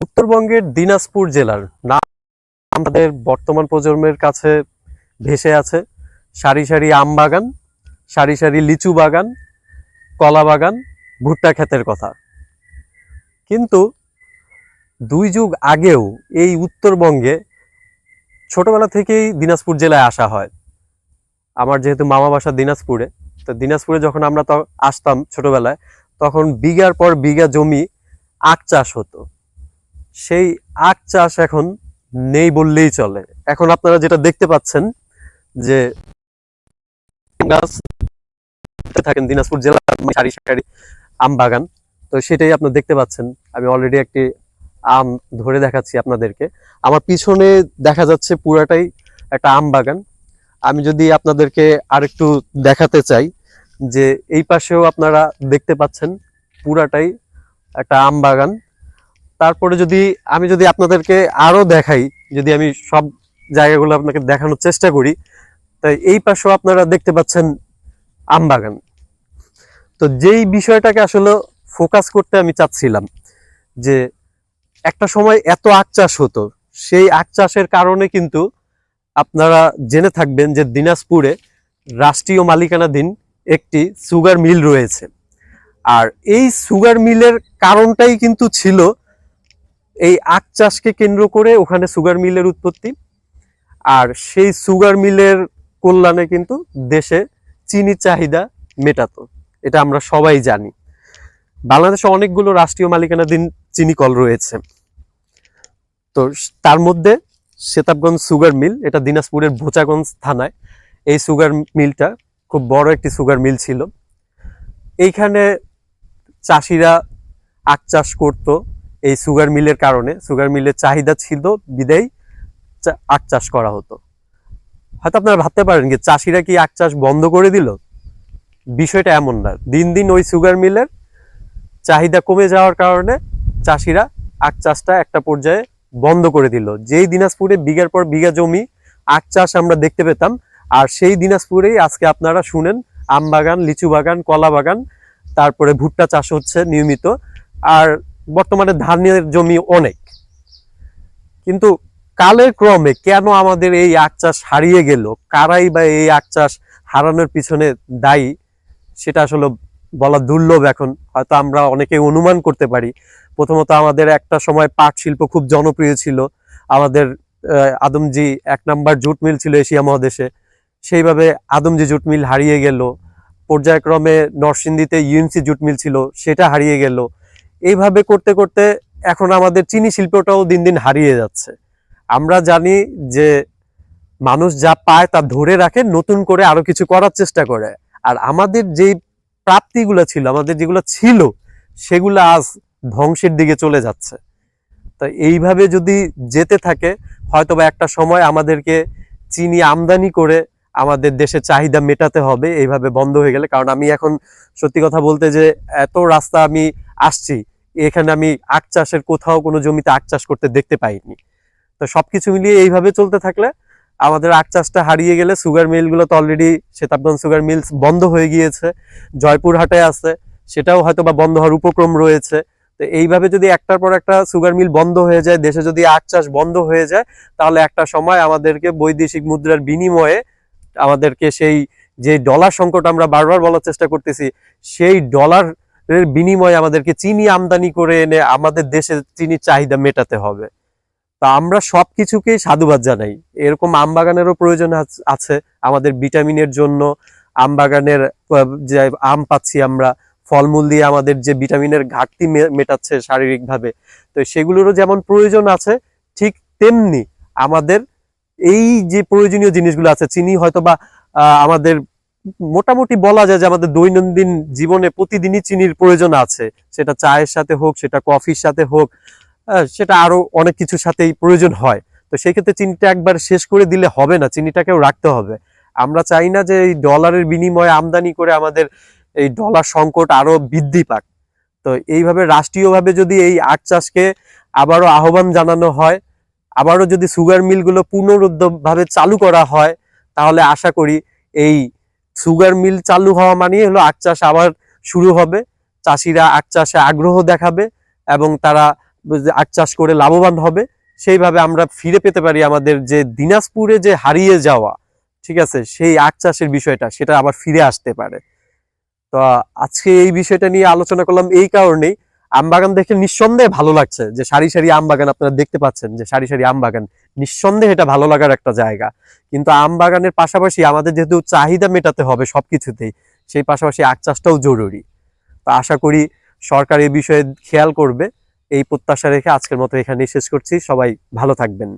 উত্তরবঙ্গের দিনাজপুর জেলার নাম আমাদের বর্তমান প্রজন্মের কাছে ভেসে আছে। সারি সারি আম বাগান, সারি সারি লিচু বাগান, কলা বাগান, ভুট্টা ক্ষেতের কথা। কিন্তু দুই যুগ আগেও এই উত্তরবঙ্গে ছোটবেলা থেকেই দিনাজপুর জেলায় আসা হয়। আমার যেহেতু মামা বাসা দিনাজপুরে, তো দিনাজপুরে যখন আমরা আসতাম ছোটবেলায়, তখন বিঘার পর বিঘা জমি আখ চাষ হতো। সেই আখ চাষ এখন নেই বললেই চলে। এখন আপনারা যেটা দেখতে পাচ্ছেন যে গাছ থাকেন দিনাজপুর জেলার সারি সারি আম বাগান। তো সেটাই আপনারা দেখতে পাচ্ছেন। আমি অলরেডি একটি আম ধরে দেখাচ্ছি আপনাদেরকে। আমার পিছনে দেখা যাচ্ছে পুরাটাই একটা আম বাগান। আমি যদি আপনাদেরকে আরেকটু দেখাতে চাই যে এই পাশেও আপনারা দেখতে পাচ্ছেন পুরাটাই একটা আম বাগান। তারপরে যদি আমি যদি আপনাদেরকে আরও দেখাই, যদি আমি সব জায়গাগুলো আপনাকে দেখানোর চেষ্টা করি, তাই এই পাশেও আপনারা দেখতে পাচ্ছেন আম বাগান তো যেই বিষয়টাকে আসলে ফোকাস করতে আমি চাচ্ছিলাম, যে একটা সময় এত আখ চাষ হতো, সেই আখ চাষের কারণে কিন্তু আপনারা জেনে থাকবেন যে দিনাজপুরে রাষ্ট্রীয় মালিকানাধীন একটি সুগার মিল রয়েছে। আর এই সুগার মিলের কারণটাই কিন্তু ছিল এই আখ চাষকে কেন্দ্র করে ওখানে সুগার মিলের উৎপত্তি। আর সেই সুগার মিলের কল্যাণে কিন্তু দেশে চিনির চাহিদা মেটাতো। এটা আমরা সবাই জানি। বাংলাদেশে অনেকগুলো রাষ্ট্রীয় মালিকানাধীন চিনি কল রয়েছে। তো তার মধ্যে সেতাবগঞ্জ সুগার মিল এটা দিনাজপুরের ভোচাগঞ্জ থানায়। এই সুগার মিলটা খুব বড় একটি সুগার মিল ছিল। এইখানে চাষিরা আখ চাষ করতো। এই সুগার মিলের কারণে, সুগার মিলের চাহিদা ছিল বিদায় চা- আখ চাষ করা হতো। হয়তো আপনারা ভাবতে পারেন যে চাষিরা কি আখ চাষ বন্ধ করে দিল? বিষয়টা এমন না। দিন দিন ওই সুগার মিলের চাহিদা কমে যাওয়ার কারণে চাষিরা আখ চাষটা একটা পর্যায়ে বন্ধ করে দিল। যেই দিনাজপুরে বিঘার পর বিঘা জমি আখ চাষ আমরা দেখতে পেতাম, আর সেই দিনাজপুরেই আজকে আপনারা শুনেন আম বাগান লিচু বাগান কলা বাগান তারপরে ভুট্টা চাষ হচ্ছে নিয়মিত। আর বর্তমানে ধানের জমি অনেক। কিন্তু কালের ক্রমে কেন আমাদের এই আখ চাষ হারিয়ে গেল? কারাই বা এই আখ চাষ হারানোর পিছনে দায়ী? সেটা আসলে বলা দুর্লভ এখন। হয়তো আমরা অনেকে অনুমান করতে পারি। প্রথমত আমাদের একটা সময় পাট শিল্প খুব জনপ্রিয় ছিল। আমাদের আদমজি এক নাম্বার জুট মিল ছিল এশিয়া মহাদেশে। সেইভাবে আদমজি জুট মিল হারিয়ে গেল। পর্যায়ক্রমে নরসিংদীতে ইউএনসি জুট মিল ছিল, সেটা হারিয়ে গেল। এইভাবে করতে করতে এখন আমাদের চিনি শিল্পটাও দিন দিন হারিয়ে যাচ্ছে। আমরা জানি যে মানুষ যা পায় তা ধরে রাখে, নতুন করে আরও কিছু করার চেষ্টা করে। আর আমাদের যেই প্রাপ্তিগুলো ছিল, আমাদের যেগুলো ছিল, সেগুলো আজ ধ্বংসের দিকে চলে যাচ্ছে। তো এইভাবে যদি যেতে থাকে, হয়তোবা একটা সময় আমাদেরকে চিনি আমদানি করে আমাদের দেশের চাহিদা মেটাতে হবে, এইভাবে বন্ধ হয়ে গেলে। কারণ আমি এখন সত্যি কথা বলতে যে এত রাস্তা আমি আসছি, এখানে আমি আখ চাষের কোথাও কোনো জমিতে আখ চাষ করতে দেখতে পাইনি। তো সবকিছু মিলিয়ে এইভাবে চলতে থাকলে আমাদের আখ চাষটা হারিয়ে গেলে সুগার মিলগুলো তো অলরেডি সেতাবগঞ্জ সুগার মিলস বন্ধ হয়ে গিয়েছে, জয়পুরহাটে আছে, সেটাও হয়তো বা বন্ধ হওয়ার উপক্রম রয়েছে। তো এইভাবে যদি একটার পর একটা সুগার মিল বন্ধ হয়ে যায়, দেশে যদি আখ চাষ বন্ধ হয়ে যায়, তাহলে একটা সময় আমাদেরকে বৈদেশিক মুদ্রার বিনিময়ে আমাদেরকে সেই যে ডলার সংকট আমরা বারবার বলার চেষ্টা করতেছি, সেই ডলার এর বিনিময়ে আমাদেরকে চিনি আমদানি করে এনে আমাদের দেশে চিনির চাহিদা মেটাতে হবে। তা আমরা সব কিছুকেই সাধুবাদ জানাই। এরকম আম বাগানেরও প্রয়োজন আছে আমাদের ভিটামিনের জন্য। আম বাগানের যে আম পাচ্ছি আমরা, ফলমূল দিয়ে আমাদের যে ভিটামিনের ঘাটতি মেটাচ্ছে শারীরিকভাবে। তো সেগুলোরও যেমন প্রয়োজন আছে, ঠিক তেমনি আমাদের এই যে প্রয়োজনীয় জিনিসগুলো আছে, চিনি হয়তো বা আমাদের মোটামুটি বলা যায় যে আমাদের দৈনন্দিন জীবনে প্রতিদিনই চিনির প্রয়োজন আছে। সেটা চায়ের সাথে হোক, সেটা কফির সাথে হোক সেটা আরও অনেক কিছুর সাথেই প্রয়োজন হয়। তো সেই ক্ষেত্রে চিনিটা একবার শেষ করে দিলে হবে না, চিনিটাকেও রাখতে হবে। আমরা চাই না যে এই ডলারের বিনিময়ে আমদানি করে আমাদের এই ডলার সংকট আরও বৃদ্ধি পাক। তো এইভাবে রাষ্ট্রীয়ভাবে যদি এই আখ চাষকে আবারও আহ্বান জানানো হয়, আবারও যদি সুগার মিলগুলো পুনরুদ্ধভাবে চালু করা হয়, তাহলে আশা করি এই সুগার মিল চালু হওয়া মানেই হলো আখ চাষ আবার শুরু হবে। চাষিরা আখ চাষে আগ্রহ দেখাবে এবং তারা আখ চাষ করে লাভবান হবে। সেইভাবে আমরা ফিরে পেতে পারি আমাদের যে দিনাজপুরে যে হারিয়ে যাওয়া, ঠিক আছে, সেই আখ চাষের বিষয়টা, সেটা আবার ফিরে আসতে পারে। তো আজকে এই বিষয়টা নিয়ে আলোচনা করলাম এই কারণেই। আম বাগান দেখে নিঃসন্দেহে ভালো লাগছে যে সারি সারি আমবাগান আপনারা দেখতে পাচ্ছেন, যে সারি সারি আম বাগান নিঃসন্দেহে এটা ভালো লাগার একটা জায়গা। কিন্তু আম বাগানের পাশাপাশি আমাদের যেহেতু চাহিদা মেটাতে হবে সব কিছুতেই সেই পাশাপাশি আখ চাষটাও জরুরি। তো আশা করি সরকার এই বিষয়ে খেয়াল করবে। এই প্রত্যাশা রেখে আজকের মতো এখানেই শেষ করছি। সবাই ভালো থাকবেন।